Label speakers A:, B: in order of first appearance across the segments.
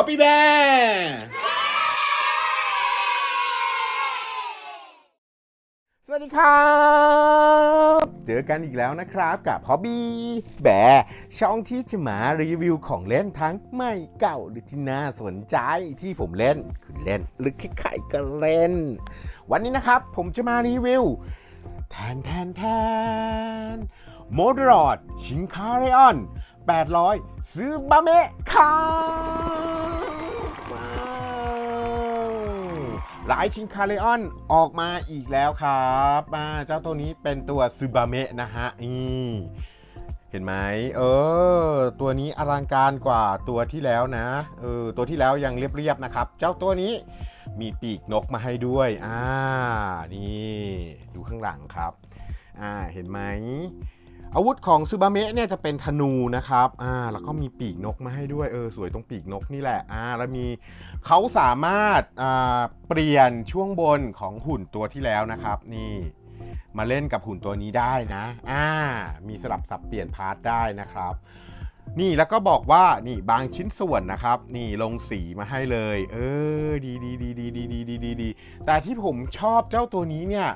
A: Copy Bear สวัสดีครับ เจอกันอีกแล้วนะครับกับ Hobby Bear ช่องที่จะมารีวิวของเล่นทั้งใหม่เก่าหรือที่น่าสนใจที่ผมเล่นคือเล่น หรือใครๆก็เล่น วันนี้นะครับผมจะมารีวิวแทนแทนแทนโมดรอดชิงคาเรออน 800 ซื้อบาเมะค่ะว้าหลายชิงคาเรออนออกมาอีกแล้วครับมาเจ้าตัวนี้เป็นตัวซูบาเมะนะฮะนี่เห็นไหมเออ ตัวนี้อลังการกว่าตัวที่แล้วนะ เออ ตัวที่แล้วยังเรียบๆนะครับ เจ้าตัวนี้มีปีกนกมาให้ด้วย อ่า นี่ ดูข้างหลังครับ อ่า เห็นไหม อาวุธของซูบาเมะเนี่ยจะเป็นธนูนะครับ อ่า แล้วก็มีปีกนกมาให้ด้วย เออ สวยตรงปีกนกนี่แหละ อ่า แล้วมีเขาสามารถ อ่า เปลี่ยนช่วงบนของหุ่นตัวที่แล้วนะครับ นี่ มาเล่นกับหุ่นตัวนี้ได้นะ อ่า มีสลับสับเปลี่ยนพาร์ทได้นะครับ นี่แล้วก็บอกว่า นี่บางชิ้นส่วนนะครับ นี่ลงสีมาให้เลย เออ ดีดีดีดีดีดีดีดีดีแต่ที่ผมชอบเจ้าตัวนี้เนี่ย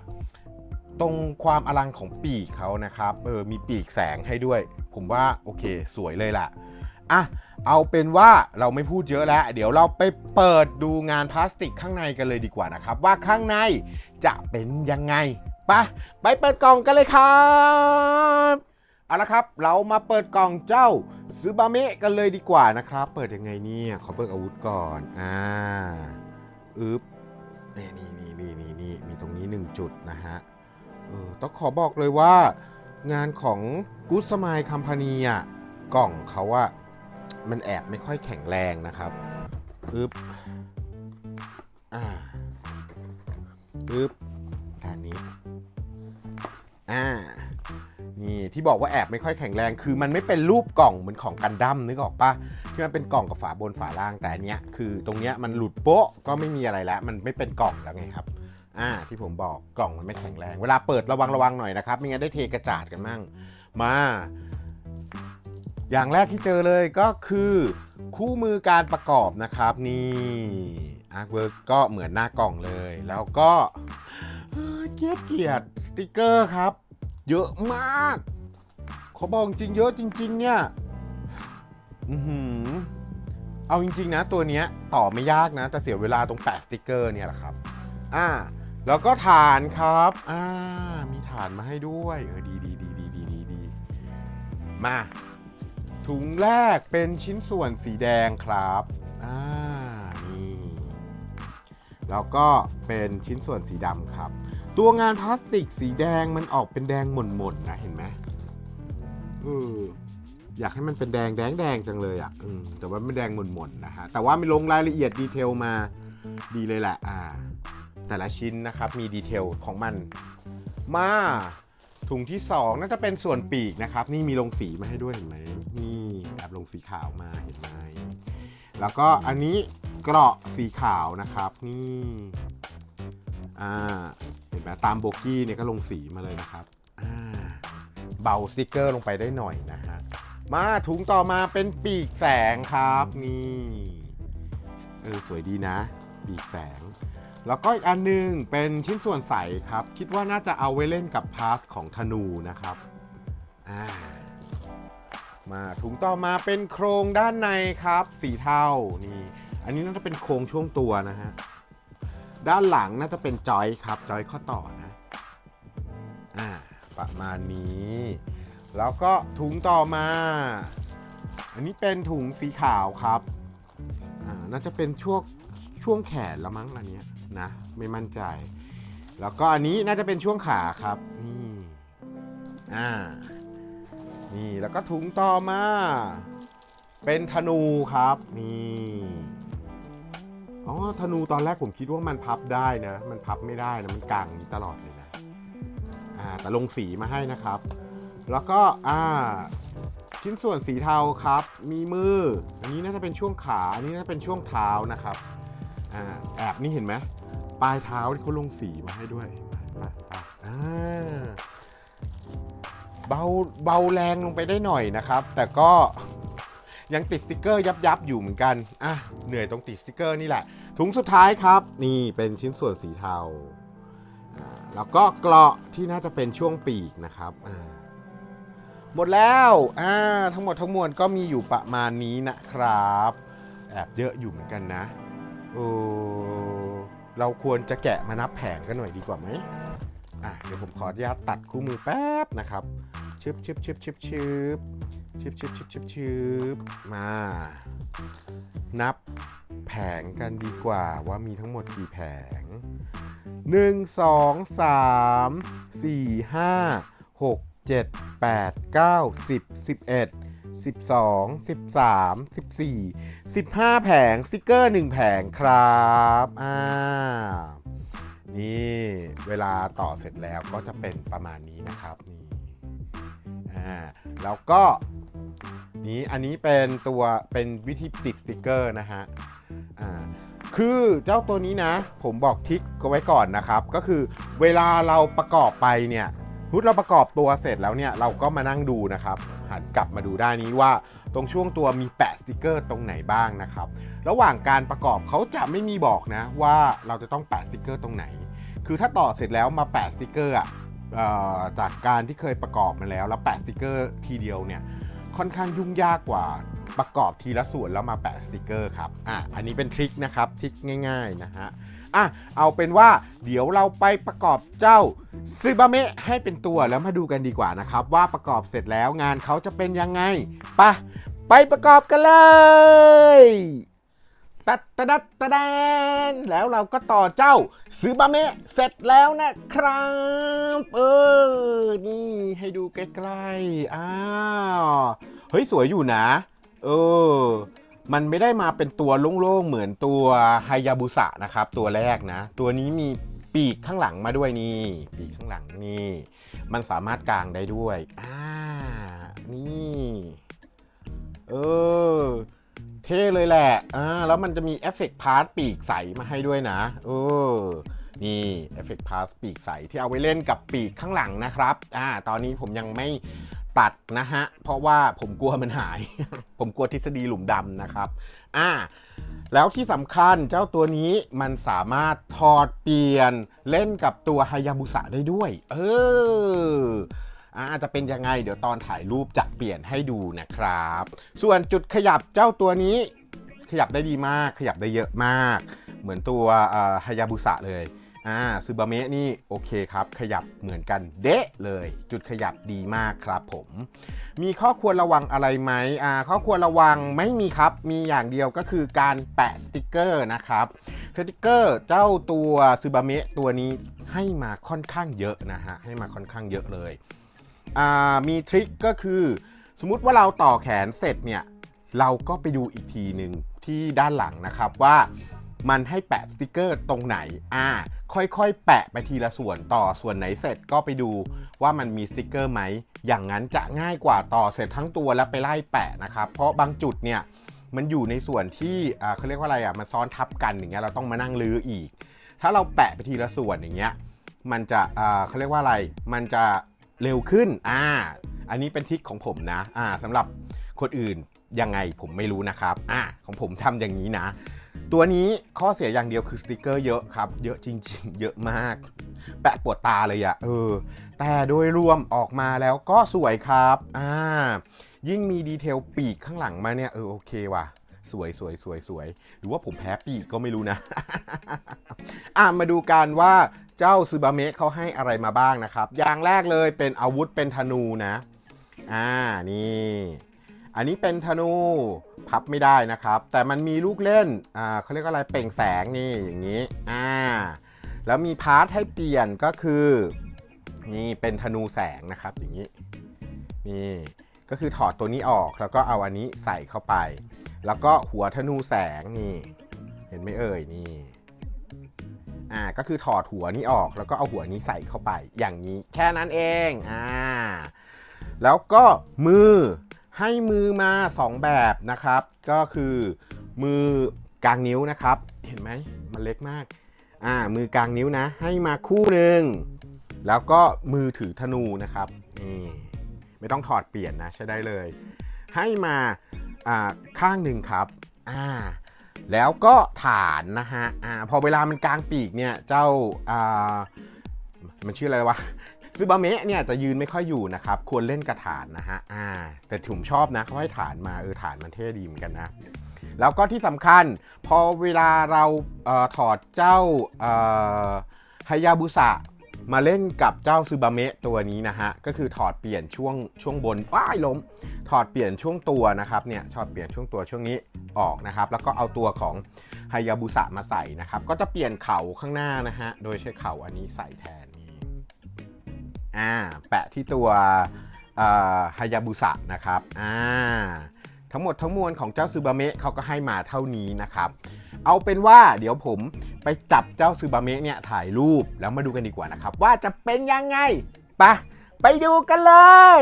A: ตรงความอลังของปีกเขานะครับเออมีปีกแสงให้ด้วย ผมว่าโอเคสวยเลยล่ะอะเอาเป็นว่าเราไม่พูดเยอะแล้ว เดี๋ยวเราไปเปิดดูงานพลาสติกข้างในกันเลยดีกว่านะครับ ว่าข้างในจะเป็นยังไงปะไปเปิดกล่องกันเลยครับเอาละครับ เรามาเปิดกล่องเจ้าซูบาเมะกันเลยดีกว่านะครับ เปิดยังไงเนี่ยขอเปิดอาวุธก่อนอ่าอึ๊บนี่นี่นี่นี่นี่นี่มีตรงนี้หนึ่งจุดนะฮะ ออต้องขอบอกเลยว่า งานของกู d สม i คัมพานีอะกล่องเขาอะมันแอบไม่ค่อยแข็งแรงนะครับอึ๊บอ่าอึ๊บด้านนี้ อ่า นี่ที่บอกว่าแอบไม่ค่อยแข็งแรง คือมันไม่เป็นรูปกล่องเหมือนของกันดั้มนึกออกปะที่มันเป็นกล่องกับฝาบนฝาล่างแต่อันเนี้ยคือตรงเนี้ยมันหลุดโป๊ะก็ไม่มีอะไรแล้ว มันไม่เป็นกล่องแล้วไงครับ อ่าที่ผมบอกกล่องมันไม่แข็งแรง เวลาเปิดระวังระวังหน่อยนะครับไม่งั้นได้เทกระจาดกันมั่งมา อย่างแรกที่เจอเลยก็คือคู่มือการประกอบนะครับนี่อาร์เวิร์กก็เหมือนหน้ากล่องเลย แล้วก็เกียดเกียดสติกเกอร์ครับ เยอะมากเขาบอกจริงเยอะจริง ๆ เนี่ยอือเอาจริง ๆ นะ ตัวเนี้ยต่อไม่ยากนะ แต่เสียเวลาตรงแปะสติกเกอร์เนี่ยแหละครับ อ่า แล้วก็ฐานครับ อ่า มีฐานมาให้ด้วย เออ ดีดีดีดีดีดีดีมา ถุงแรกเป็นชิ้นส่วนสีแดงครับ อ่า นี่ แล้วก็เป็นชิ้นส่วนสีดำครับ ตัวงานพลาสติกสีแดงมันออกเป็นแดงหม่นๆนะ เห็นไหมเอออยากให้มันเป็นแดงแดงแดงจังเลยอะแต่ว่าไม่แดงหม่นๆนะฮะ แต่ว่ามีลงรายละเอียดดีเทลมาดีเลยแหละ อ่า แต่ละชิ้นนะครับมีดีเทลของมัน มาถุงที่ 2 น่าจะเป็นส่วนปีกนะครับ นี่มีลงสีมาให้ด้วยเห็นไหมนี่แอบลงสีขาวมาเห็นไหมแล้วก็อันนี้เกราะสีขาวนะครับ นี่อ่าเห็นไหมตามโบกี้เนี่ยก็ลงสีมาเลยนะครับอ่าเบาสติกเกอร์ลงไปได้หน่อยนะฮะมาถุงต่อมาเป็นปีกแสงครับนี่เออสวยดีนะ ปีกแสง แล้วก็อีกอันหนึงเป็นชิ้นส่วนใสครับ คิดว่าน่าจะเอาไว้เล่นกับพาร์ทของธนูนะครับามาถุงต่อมาเป็นโครงด้านในครับ สีเทานี่ อันนี้น่าจะเป็นโครงช่วงตัวนะฮะด้านหลังน่าจะเป็นจอยครับจอยข้อต่อนะอ่าประมาณนี้ แล้วก็ถุงต่อมา อันนี้เป็นถุงสีขาวครับอ่าน่าจะเป็นช่วงช่วงแขนล้วมั้งอันเนี้ย นะ ไม่มั่นใจ แล้วก็อันนี้น่าจะเป็นช่วงขาครับ นี่อ่านี่แล้วก็ถุงต่อมา เป็นธนูครับนี่อ๋อธนูตอนแรกผมคิดว่ามันพับได้นะ มันพับไม่ได้นะมันกางนี้ตลอดเลยนะอ่าแต่ลงสีมาให้นะครับ แล้วก็อ่าชิ้นส่วนสีเทาครับ มีมือ อันนี้น่าจะเป็นช่วงขา อันนี้น่าจะเป็นช่วงเท้านะครับ อ่า แอบนี่เห็นไหม ปลายเท้าที่เขาลงสีมาให้ด้วยอ่าเบาเบาแรงลงไปได้หน่อยนะครับ แต่ก็ยังติดสติกเกอร์ยับยับอยู่เหมือนกันอะเหนื่อยตรงติดสติกเกอร์นี่แหละ ถุงสุดท้ายครับ นี่เป็นชิ้นส่วนสีเทาแล้วก็เกราะที่น่าจะเป็นช่วงปีกนะครับหมดแล้วอ่าทั้งหมดทั้งมวลก็มีอยู่ประมาณนี้นะครับ แอบเยอะอยู่เหมือนกันนะโอ้ เราควรจะแกะมานับแผงกันหน่อยดีกว่าไหมอะเดี๋ยวผมขออนุญาตตัดคู่มือแป๊บนะครับชึบชึบชึบชึบชึบชึบชึบชึบชึบชึบมา นับแผงกันดีกว่าว่ามีทั้งหมดกี่แผง 1 2 3 4 5 6 7 8 9 10 11 12 13 14 15 แผงสติกเกอร์ 1 แผงครับอ่านี่เวลาต่อเสร็จแล้วก็จะเป็นประมาณนี้นะครับนี่อ่าแล้วก็นี้อันนี้เป็นตัวเป็นวิธีติดสติกเกอร์นะฮะอ่าคือเจ้าตัวนี้นะ ผมบอกทิกไว้ก่อนนะครับ ก็คือเวลาเราประกอบไปเนี่ย พุทเราประกอบตัวเสร็จแล้วเนี่ยเราก็มานั่งดูนะครับ หันกลับมาดูด้านนี้ว่า ตรงช่วงตัวมีแปะสติกเกอร์ตรงไหนบ้างนะครับ ระหว่างการประกอบเขาจะไม่มีบอกนะว่าเราจะต้องแปะสติกเกอร์ตรงไหน คือถ้าต่อเสร็จแล้วมาแปะสติกเกอร์อะจากการที่เคยประกอบมาแล้ว แล้วแปะสติกเกอร์ทีเดียวเนี่ยค่อนข้างยุ่งยากกว่าประกอบทีละส่วนแล้วมาแปะสติกเกอร์ครับอะอันนี้เป็นทริคนะครับทริคง่าย ๆนะฮะ อะเอาเป็นว่าเดี๋ยวเราไปประกอบเจ้าซึบาเมะให้เป็นตัวแล้วมาดูกันดีกว่านะครับ ว่าประกอบเสร็จแล้วงานเขาจะเป็นยังไงปะไปประกอบกันเลยตัดตะดัดตะแดนแล้วเราก็ต่อเจ้าซึบาเมะเสร็จแล้วนะครับเออนี่ให้ดูใกล้ๆอ้าวเฮ้ยสวยอยู่นะ เออ มันไม่ได้มาเป็นตัวโล่งๆ เหมือนตัวไฮยาบุสะนะครับ ตัวแรกนะ ตัวนี้มีปีกข้างหลังมาด้วยนี่ ปีกข้างหลังนี่ มันสามารถกางได้ด้วย อ่า นี่ เออ เท่เลยแหละ อ่า แล้วมันจะมีเอฟเฟกต์พาร์ทปีกใสมาให้ด้วยนะ เออ นี่เอฟเฟกต์พาร์ทปีกใสที่เอาไว้เล่นกับปีกข้างหลังนะครับ อ่า ตอนนี้ผมยังไม่ ตัดนะฮะ เพราะว่าผมกลัวมันหาย ผมกลัวทฤษฎีหลุมดำนะครับ อ่า แล้วที่สำคัญเจ้าตัวนี้มันสามารถถอดเปลี่ยนเล่นกับตัวฮายาบุสะได้ด้วย เอออาจะเป็นยังไงเดี๋ยวตอนถ่ายรูปจะเปลี่ยนให้ดูนะครับ ส่วนจุดขยับเจ้าตัวนี้ ขยับได้ดีมาก ขยับได้เยอะมาก เหมือนตัวฮายาบุสะเลย อ่าซูบาเมะนี่โอเคครับ ขยับเหมือนกันเดะเลย จุดขยับดีมากครับผม มีข้อควรระวังอะไรไหมอ่าข้อควรระวังไม่มีครับ มีอย่างเดียวก็คือการแปะสติกเกอร์นะครับสติกเกอร์เจ้าตัวซูบาเมะตัวนี้ให้มาค่อนข้างเยอะนะฮะ ให้มาค่อนข้างเยอะเลยอ่ามีทริคก็คือ สมมุติว่าเราต่อแขนเสร็จเนี่ยเราก็ไปดูอีกทีหนึ่งที่ด้านหลังนะครับว่า มันให้แปะสติกเกอร์ตรงไหน อ่า ค่อยๆ แปะไปทีละส่วนต่อส่วนไหนเสร็จก็ไปดูว่ามันมีสติกเกอร์ไหม อย่างนั้นจะง่ายกว่าต่อเสร็จทั้งตัวแล้วไปไล่แปะนะครับ เพราะบางจุดเนี่ยมันอยู่ในส่วนที่อ่าเขาเรียกว่าอะไรอะ มันซ้อนทับกันอย่างเงี้ยเราต้องมานั่งลื้ออีก ถ้าเราแปะไปทีละส่วนอย่างเงี้ย มันจะอ่าเขาเรียกว่าอะไร มันจะเร็วขึ้น อ่า อันนี้เป็นทริคของผมนะ อ่าสำหรับคนอื่นยังไงผมไม่รู้นะครับ อ่าของผมทำอย่างนี้นะ ตัวนี้ข้อเสียอย่างเดียวคือสติกเกอร์เยอะครับ เยอะจริง ๆ เยอะมาก แปะปวดตาเลยอะเออ แต่โดยรวมออกมาแล้วก็สวยครับอ่ายิ่งมีดีเทลปีกข้างหลังมาเนี่ยเออโอเคว่ะสวยสวยสวยสวยหรือว่าผมแพ้ปีกก็ไม่รู้นะ อะมาดูกันว่าเจ้าซูบาเมะเขาให้อะไรมาบ้างนะครับ อย่างแรกเลยเป็นอาวุธเป็นธนูนะ อ่านี่ อันนี้เป็นธนูพับไม่ได้นะครับ แต่มันมีลูกเล่นอ่าเขาเรียกว่าอะไรเปล่งแสงนี่อย่างนี้อ่าแล้วมีพาร์ทให้เปลี่ยนก็คือนี่เป็นธนูแสงนะครับอย่างนี้นี่ก็คือถอดตัวนี้ออกแล้วก็เอาอันนี้ใส่เข้าไป แล้วก็หัวธนูแสงนี่เห็นไหมเอ่ยนี่อ่าก็คือถอดหัวนี้ออกแล้วก็เอาหัวนี้ใส่เข้าไป อย่างนี้แค่นั้นเองอ่าแล้วก็มือ ให้มือมา 2 แบบนะครับ ก็คือมือกลางนิ้วนะครับ เห็นไหมมันเล็กมาก อ่า มือกลางนิ้วนะ ให้มาคู่หนึ่งแล้วก็มือถือธนูนะครับนี่ไม่ต้องถอดเปลี่ยนนะใช้ได้เลย ให้มาอ่าข้างหนึ่งครับอ่าแล้วก็ฐานนะฮะอ่าพอเวลามันกลางปีกเนี่ยเจ้าอ่ามันชื่ออะไรวะ ซึบาเมะเนี่ยจะยืนไม่ค่อยอยู่นะครับ ควรเล่นกระฐานนะฮะอ่า แต่ผมชอบนะเขาให้ฐานมาเออฐานมันเท่ดีเหมือนกันนะ แล้วก็ที่สำคัญ พอเวลาเราเออถอดเจ้าเออฮายาบุสะมาเล่นกับเจ้าซึบาเมะตัวนี้นะฮะ ก็คือถอดเปลี่ยนช่วงช่วงบนว้ายล้ม ถอดเปลี่ยนช่วงตัวนะครับเนี่ยถอดเปลี่ยนช่วงตัวช่วงนี้ออกนะครับ แล้วก็เอาตัวของฮายาบุสะมาใส่นะครับ ก็จะเปลี่ยนเข่าข้างหน้านะฮะ โดยใช้เข่าอันนี้ใส่แทน อ่าแปะที่ตัวฮายาบุสะนะครับอ่าทั้งหมดทั้งมวลของเจ้าซูบาเมะเขาก็ให้มาเท่านี้นะครับ เอาเป็นว่าเดี๋ยวผมไปจับเจ้าซูบาเมะเนี่ยถ่ายรูปแล้วมาดูกันดีกว่านะครับ ว่าจะเป็นยังไงไปะไปดูกันเลย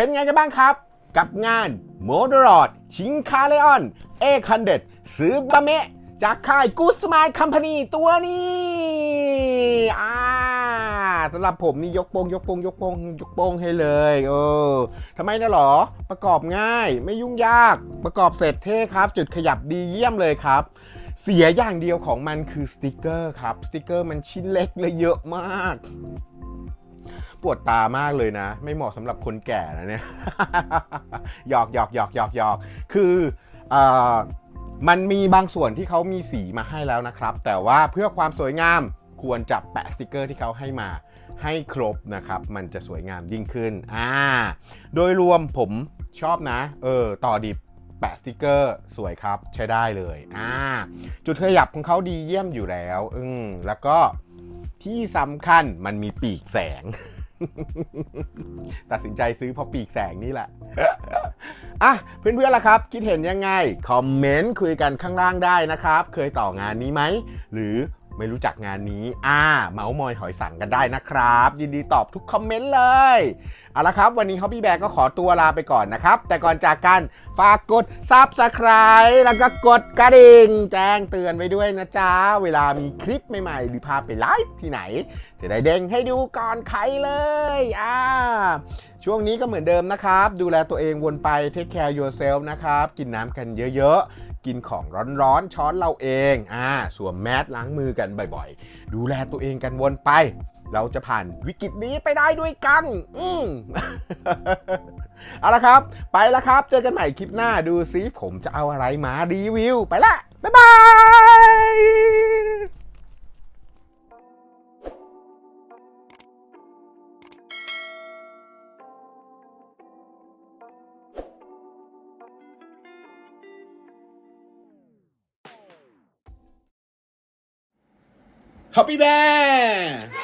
A: เป็นไงกันบ้างครับ กับงานโมดรอดชิงคาเลออนเอคันเด็ดซื้อบะเมะ จากค่ายกูสมายคัมพานีตัวนี้อ่าสำหรับผมนี่ยกโปงยกโปงยกโปงยกโปงให้เลยเออทำไมนะหรอ ประกอบง่ายไม่ยุ่งยากประกอบเสร็จเท่ครับ จุดขยับดีเยี่ยมเลยครับเสียอย่างเดียวของมันคือสติกเกอร์ครับ สติกเกอร์มันชิ้นเล็กและเยอะมาก ปวดตามากเลยนะ ไม่เหมาะสำหรับคนแก่นะเนี่ยหยอกหยอกหยอกหยอกหยอกคืออมันมีบางส่วนที่เขามีสีมาให้แล้วนะครับ แต่ว่าเพื่อความสวยงามควรจะแปะสติกเกอร์ที่เขาให้มาให้ครบนะครับ มันจะสวยงามยิ่งขึ้นอ่าโดยรวมผมชอบนะ เออ ต่อดิบแปะสติกเกอร์สวยครับใช้ได้เลยอ่าจุดขยับของเขาดีเยี่ยมอยู่แล้ว อืมแล้วก็ที่สำคัญมันมีปีกแสง ตัดสินใจซื้อเพราะปีกแสงนี่แหละ อะ เพื่อนๆล่ะครับ คิดเห็นยังไง คอมเมนต์คุยกันข้างล่างได้นะครับ เคยต่องานนี้ไหม หรือ ไม่รู้จักงานนี้ อ่า เมาส์มอยหอยสังกันได้นะครับ ยินดีตอบทุกคอมเมนต์เลย เอาละครับ วันนี้ Hobby Bear ก็ขอตัวลาไปก่อนนะครับ แต่ก่อนจากกันฝากกด Subscribe แล้วก็กดกระดิ่ง แจ้งเตือนไว้ด้วยนะจ๊ะ เวลามีคลิปใหม่ๆ หรือพาไปไลฟ์ที่ไหน จะได้เด้งให้ดูก่อนใครเลย อ่าช่วงนี้ก็เหมือนเดิมนะครับ ดูแลตัวเองวนไป take care yourself นะครับ กินน้ำกันเยอะๆ กินของร้อนๆ ช้อนเราเองอ่าสวมแมสล้างมือกันบ่อยๆ ดูแลตัวเองกันวนไป เราจะผ่านวิกฤตนี้ไปได้ด้วยกัน อืมเอาละครับ ไปแล้วครับ เจอกันใหม่คลิปหน้าดูซิผมจะเอาอะไรมารีวิว ไปละ บ๊ายบาย Happy Bear!